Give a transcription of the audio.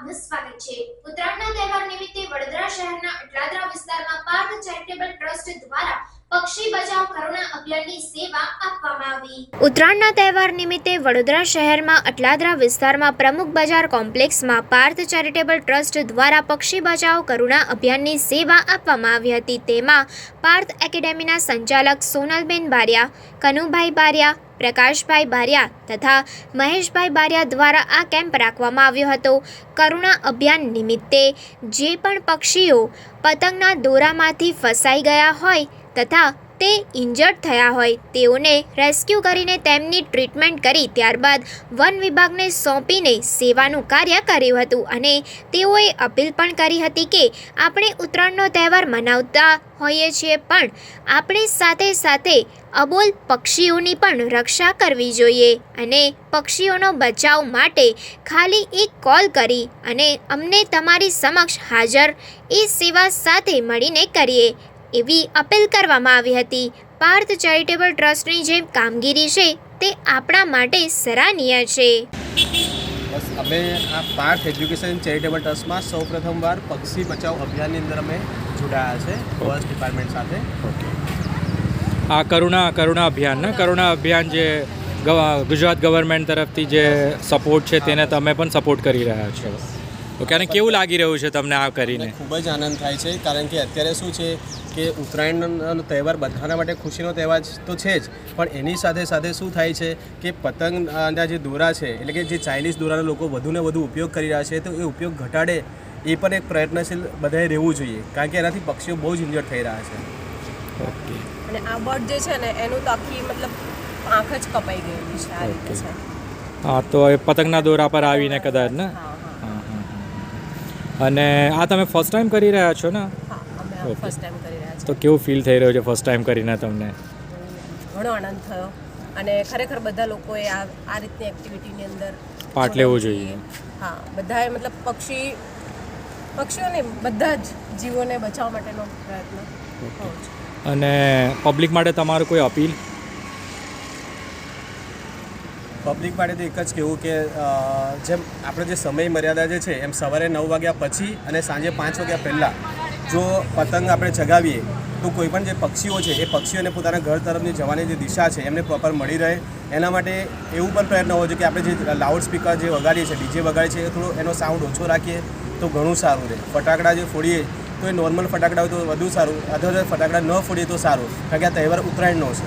સ્વાગત છે. ઉત્તરાયણના તહેવાર નિમિત્તે વડોદરા શહેરના અટલાદરા વિસ્તારમાં પાર્થ ચેરિટેબલ ટ્રસ્ટ દ્વારા ઉત્તરાયણના તહેવાર નિમિત્તે વડોદરા શહેરમાં અટલાદરા વિસ્તારમાં પ્રમુખ બજાર કોમ્પ્લેક્સમાં પાર્થ ચેરિટેબલ ટ્રસ્ટ દ્વારા પક્ષી બચાવ કરુણા અભિયાનની સેવા આપવામાં આવી હતી. તેમાં પાર્થ એકેડેમીના સંચાલક સોનલબેન બારિયા, કનુભાઈ બારિયા પ્રકાશભાઈ બારિયા તથા મહેશભાઈ બારિયા દ્વારા આ કેમ્પ રાખવામાં આવ્યો હતો. કરુણા અભિયાન નિમિત્તે જે પણ પક્ષીઓ પતંગના દોરામાંથી ફસાઈ ગયા હોય તથા તે ઇન્જર્ડ થયા હોય તેઓને રેસ્ક્યુ કરીને તેમની ટ્રીટમેન્ટ કરી ત્યારબાદ વન વિભાગને સોંપીને સેવાનું કાર્ય કર્યું હતું અને તેઓએ અપીલ પણ કરી હતી કે આપણે ઉત્તરાયણનો તહેવાર મનાવતા હોઈએ છીએ પણ આપણે સાથે સાથે અબોલ પક્ષીઓની પણ રક્ષા કરવી જોઈએ અને પક્ષીઓનો બચાવ માટે ખાલી એક કોલ કરી અને અમને તમારી સમક્ષ હાજર એ સેવા સાથે મળીને કરીએ. એવી અપીલ કરવામાં આવી હતી. પાર્થ ચેરિટેબલ ટ્રસ્ટની જે કામગીરી છે તે આપણા માટે સરાહનીય છે. બસ અમે આ પાર્થ એજ્યુકેશન ચેરિટેબલ ટ્રસ્ટમાં સૌ પ્રથમવાર પક્ષી બચાવ અભિયાનની અંદર અમે જોડાયા છે ફોરેસ્ટ ડિપાર્ટમેન્ટ સાથે. આ કરુણા કરુણા અભિયાન ને? કરુણા અભિયાન જે ગવ- ગુજરાત ગવર્મેન્ટ તરફથી જે સપોર્ટ છે તેને તમે પણ સપોર્ટ કરી રહ્યા છો ઓકે અને કેવું લાગી રહ્યું છે તમને આ કરીને? ખૂબ જ આનંદ થાય છે કારણ કે અત્યારે શું છે કે ઉત્તરાયણનો તહેવાર બધાના માટે ખુશીનો તહેવાર તો છે જ પણ એની સાથે સાથે શું થાય છે કે પતંગના જે દોરા છે એટલે કે જે ચાઇનીઝ દોરાનો લોકો વધુને વધુ ઉપયોગ કરી રહ્યા છે તો એ ઉપયોગ ઘટાડે એ પણ એક પ્રયત્નશીલ બધાએ રહેવું જોઈએ કારણ કે એનાથી પક્ષીઓ બહુ જ ઇન્જર્ડ થઈ રહ્યા છે. ઓકે. અને આ બર્ડ જે છે ને એનું તો આખી મતલબ આંખ જ કપાઈ ગયેલી છે આ રીતે છે. હા તો એ પતંગના દોરા પર આવીને કદાચ ને. અને આ તમે ફર્સ્ટ ટાઈમ કરી રહ્યા છો ને? હા ફર્સ્ટ ટાઈમ કરી રહ્યા તો કેવું ફીલ થઈ રહ્યું છે ફર્સ્ટ ટાઈમ કરીને તમને? ઘણો આનંદ થયો. અને ખરેખર બધા લોકોએ આ આ રીતની એક્ટિવિટીની અંદર પાર્ટ લેવો જોઈએ. હા બધાએ મતલબ પક્ષી પક્ષીઓને બધા જ જીવોને બચાવવા માટેનો પ્રયત્ન અને પબ્લિક માટે તમારું કોઈ અપીલ પબ્લિક માટે તો એક જ કહેવું કે જેમ આપણે જે સમય મર્યાદા જે છે, એમ સવારે નવ વાગ્યા પછી અને સાંજે પાંચ વાગ્યા પહેલાં જો પતંગ આપણે ચગાવીએ, તો કોઈ પણ જે પક્ષીઓ છે, એ પક્ષીઓને પોતાના ઘર તરફની જવાની જે દિશા છે, એમને પ્રોપર મળી રહે. એના માટે એવું પણ પ્રયત્ન હોવો જોઈએ કે આપણે જે લાઉડ સ્પીકર જે વગાડીએ છીએ ડીજે વગાડીએ છીએ, એ થોડો એનો સાઉન્ડ ઓછો રાખીએ તો ઘણું સારું રહે. ફટાકડા જે ફોડીએ, તો એ નોર્મલ ફટાકડા હોય તો વધુ સારું તો ફટાકડા ન ફોડીએ તો સારું, કારણ કે આ તહેવાર ઉત્તરાયણનો છે.